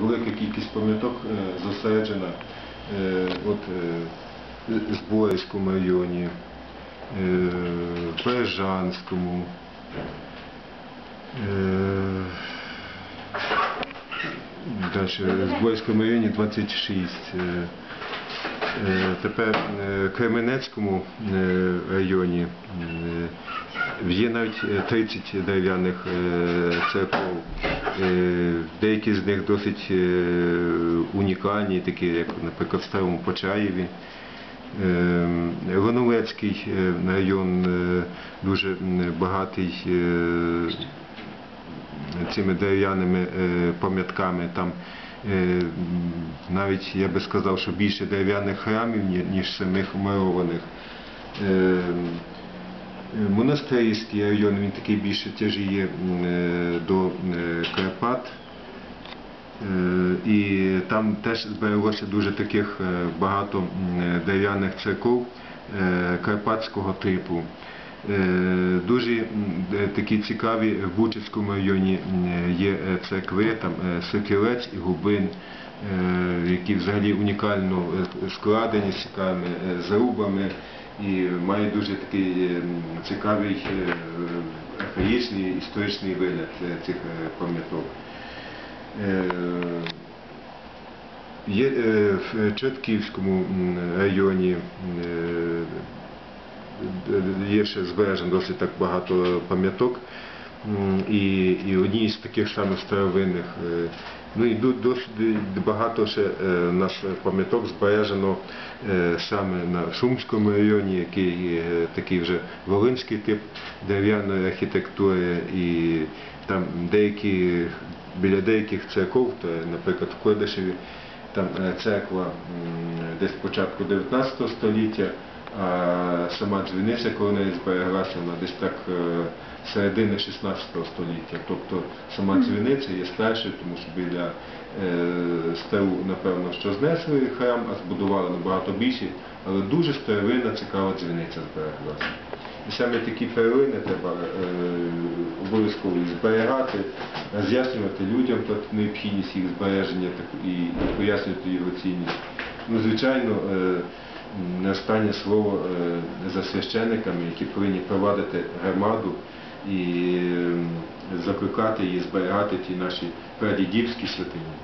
Велика кількість пам'яток е, зосереджена е, от, в районі, в Бережанському, е, далі, в Зборівському районі 26. Е, е, Тепер е, в Кременецькому е, районі е, є навіть е, 30 дерев'яних е, церков. Е, Деякі з них досить е, унікальні, такі як, наприклад, в Старому Почаєві. Е, Гоновецький е, район е, дуже багатий е, цими дерев'яними е, пам'ятками. Там е, навіть я би сказав, що більше дерев'яних храмів, ніж самих мурованих. Е, Монастирський район, він такий більше тяжіє е, до е, Карпат. Е, І там теж збереглося дуже таких е, багато дерев'яних церков е, карпатського типу. Е, Дуже е, такі цікаві в Бучицькому районі є е, церкви, там е, Сокілець і Губин, е, які взагалі унікально е, складені з цікавими е, зарубами і мають дуже такий е, цікавий е, архаїчний історичний вигляд е, цих е, пам'яток. Е, Є е, в Чортківському м, районі е, є ще збережено досить так багато пам'яток. І, і одні з таких самих старовинних. е, Ну і досить багато ще е, у нас пам'яток збережено е, саме на Шумському районі, який такий вже волинський тип дерев'яної архітектури. І там деякі біля деяких церков, то, наприклад, в Койдашеві, там церква десь початку 19 століття, а сама дзвіниця, коли неї збереглася, вона десь так е, середини 16 століття. Тобто сама дзвіниця є старшою, тому що біля е, стелу, напевно, що знесли храм, а збудували набагато більше, але дуже старовинна, цікава дзвіниця збереглася. І саме такі перлини треба е, обов'язково зберігати, роз'яснювати людям про необхідність їх збереження так- і пояснювати його цінність. Ну, звичайно, е, останнє слово е, за священниками, які повинні провадити громаду і е, закликати її зберігати ті наші прадідівські святині.